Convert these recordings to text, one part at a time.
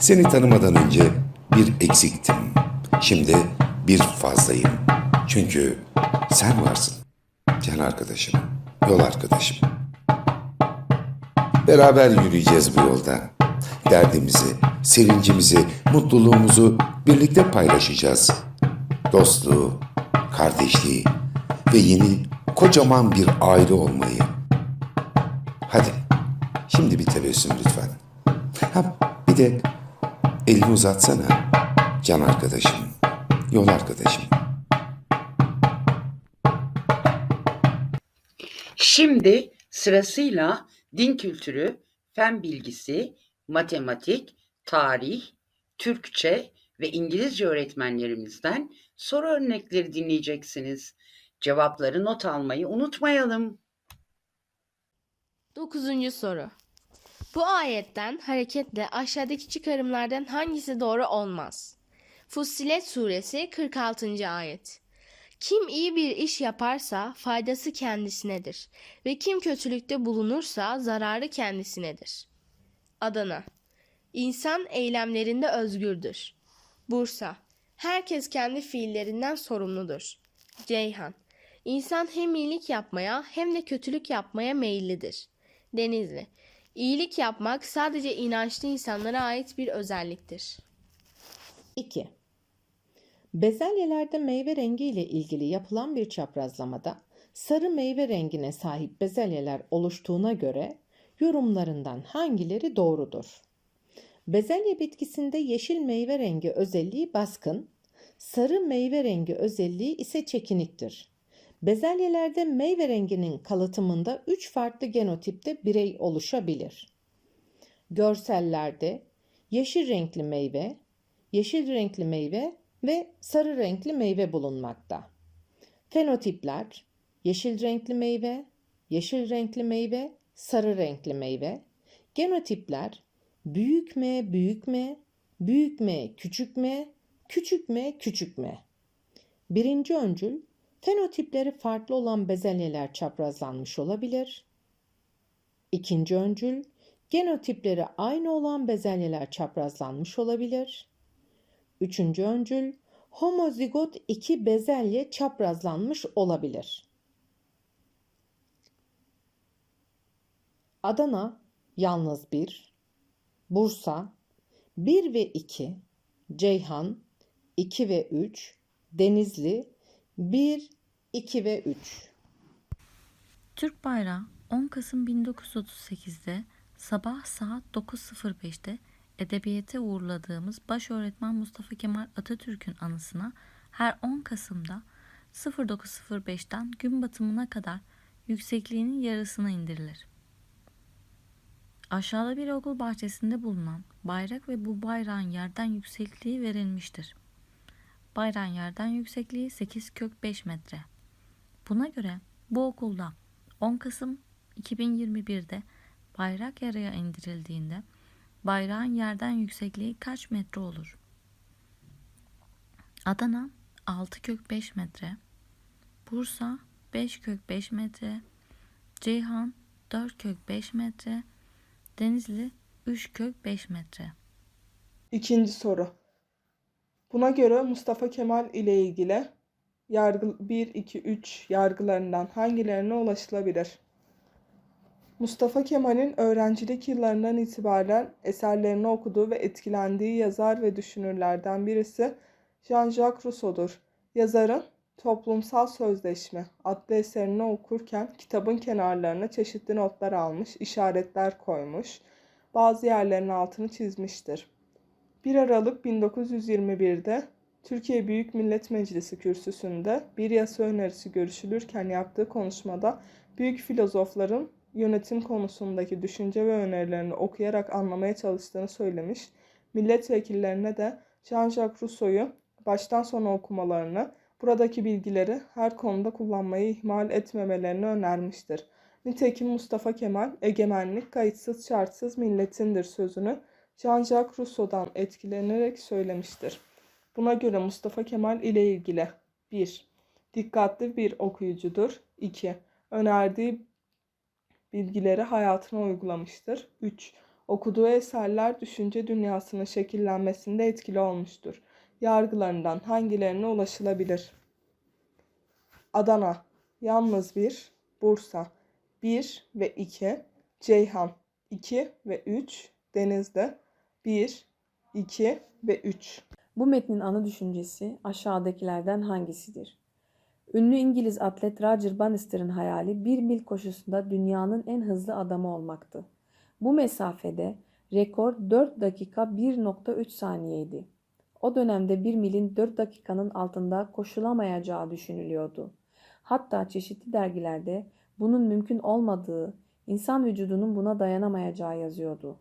Seni tanımadan önce bir eksiktim. Şimdi bir fazlayım. Çünkü sen varsın. Can arkadaşım, yol arkadaşım. Beraber yürüyeceğiz bu yolda. Derdimizi, sevincimizi, mutluluğumuzu birlikte paylaşacağız. Dostluğu, kardeşliği ve yeni kocaman bir aile olmayı. Hadi, şimdi bir tebessüm lütfen. Ha, bir de elini uzatsana. Can arkadaşım, yol arkadaşım. Şimdi sırasıyla din kültürü, fen bilgisi, matematik, tarih, Türkçe ve İngilizce öğretmenlerimizden soru örnekleri dinleyeceksiniz. Cevapları not almayı unutmayalım. 9. soru. Bu ayetten hareketle aşağıdaki çıkarımlardan hangisi doğru olmaz? Fussilet suresi 46. ayet. Kim iyi bir iş yaparsa faydası kendisinedir ve kim kötülükte bulunursa zararı kendisinedir. Adana. İnsan eylemlerinde özgürdür. Bursa. Herkes kendi fiillerinden sorumludur. Ceyhan. İnsan hem iyilik yapmaya hem de kötülük yapmaya meyillidir. Denizli. İyilik yapmak sadece inançlı insanlara ait bir özelliktir. 2. Bezelyelerde meyve rengi ile ilgili yapılan bir çaprazlamada sarı meyve rengine sahip bezelyeler oluştuğuna göre yorumlarından hangileri doğrudur? Bezelye bitkisinde yeşil meyve rengi özelliği baskın, sarı meyve rengi özelliği ise çekiniktir. Bezelyelerde meyve renginin kalıtımında 3 farklı genotipte birey oluşabilir. Görsellerde yeşil renkli meyve, yeşil renkli meyve ve sarı renkli meyve bulunmakta. Fenotipler yeşil renkli meyve, yeşil renkli meyve, sarı renkli meyve. Genotipler büyük M, büyük M, büyük M, küçük M, küçük M, küçük M. Birinci öncül fenotipleri farklı olan bezelyeler çaprazlanmış olabilir. İkinci öncül genotipleri aynı olan bezelyeler çaprazlanmış olabilir. Üçüncü öncül homozigot iki bezelye çaprazlanmış olabilir. Adana yalnız bir, Bursa 1 ve 2, Ceyhan 2 ve 3, Denizli 1, 2 ve 3. Türk bayrağı 10 Kasım 1938'de sabah saat 9.05'te edebiyete uğurladığımız baş öğretmen Mustafa Kemal Atatürk'ün anısına her 10 Kasım'da 09.05'ten gün batımına kadar yüksekliğinin yarısına indirilir. Aşağıda bir okul bahçesinde bulunan bayrak ve bu bayrağın yerden yüksekliği verilmiştir. Bayrağın yerden yüksekliği 8 kök 5 metre. Buna göre bu okulda 10 Kasım 2021'de bayrak yarıya indirildiğinde bayrağın yerden yüksekliği kaç metre olur? Adana 6 kök 5 metre, Bursa 5 kök 5 metre, Ceyhan 4 kök 5 metre, Denizli 3 kök 5 metre. İkinci soru. Buna göre Mustafa Kemal ile ilgili yargı 1 2 3 yargılarından hangilerine ulaşılabilir? Mustafa Kemal'in öğrencilik yıllarından itibaren eserlerini okuduğu ve etkilendiği yazar ve düşünürlerden birisi Jean-Jacques Rousseau'dur. Yazarın Toplumsal Sözleşme adlı eserini okurken kitabın kenarlarına çeşitli notlar almış, işaretler koymuş, bazı yerlerin altını çizmiştir. 1 Aralık 1921'de Türkiye Büyük Millet Meclisi kürsüsünde bir yasa önerisi görüşülürken yaptığı konuşmada büyük filozofların yönetim konusundaki düşünce ve önerilerini okuyarak anlamaya çalıştığını söylemiş. Milletvekillerine de Jean-Jacques Rousseau'yu baştan sona okumalarını, buradaki bilgileri her konuda kullanmayı ihmal etmemelerini önermiştir. Nitekim Mustafa Kemal, egemenlik kayıtsız şartsız milletindir sözünü Jean-Jacques Rousseau'dan etkilenerek söylemiştir. Buna göre Mustafa Kemal ile ilgili 1. Dikkatli bir okuyucudur. 2. Önerdiği bilgileri hayatına uygulamıştır. 3. Okuduğu eserler düşünce dünyasının şekillenmesinde etkili olmuştur. Yargılarından hangilerine ulaşılabilir? Adana, yalnız bir, Bursa, 1 ve 2, Ceyhan, 2 ve 3, Denizli, 1, 2 ve 3. Bu metnin ana düşüncesi aşağıdakilerden hangisidir? Ünlü İngiliz atlet Roger Bannister'ın hayali bir mil koşusunda dünyanın en hızlı adamı olmaktı. Bu mesafede rekor 4 dakika 1.3 saniyeydi. O dönemde 1 milin 4 dakikanın altında koşulamayacağı düşünülüyordu. Hatta çeşitli dergilerde bunun mümkün olmadığı, insan vücudunun buna dayanamayacağı yazıyordu.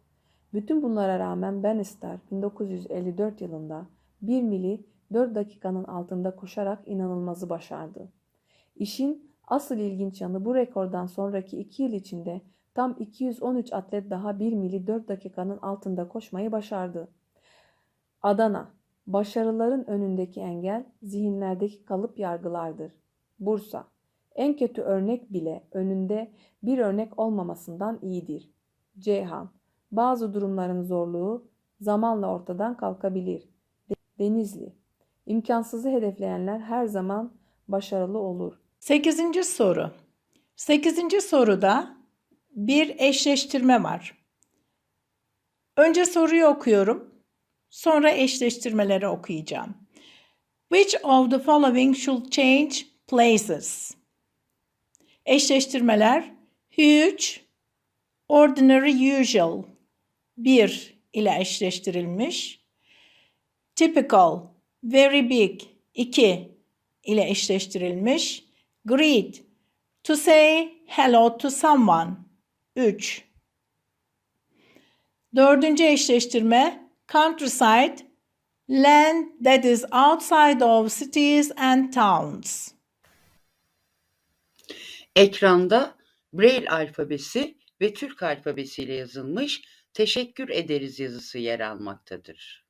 Bütün bunlara rağmen Bannister 1954 yılında 1 mili 4 dakikanın altında koşarak inanılmazı başardı. İşin asıl ilginç yanı bu rekordan sonraki 2 yıl içinde tam 213 atlet daha 1 mili 4 dakikanın altında koşmayı başardı. Adana, başarıların önündeki engel zihinlerdeki kalıp yargılardır. Bursa, en kötü örnek bile önünde bir örnek olmamasından iyidir. Ceyhan, bazı durumların zorluğu zamanla ortadan kalkabilir. Denizli, imkansızı hedefleyenler her zaman başarılı olur. Sekizinci soru. Sekizinci soruda bir eşleştirme var. Önce soruyu okuyorum. Sonra eşleştirmeleri okuyacağım. Which of the following should change places? Eşleştirmeler huge, ordinary usual 1 ile eşleştirilmiş. Typical, very big 2 ile eşleştirilmiş. Greet, to say hello to someone 3. Dördüncü eşleştirme countryside, land that is outside of cities and towns. Ekranda Braille alfabesi ve Türk alfabesiyle yazılmış teşekkür ederiz yazısı yer almaktadır.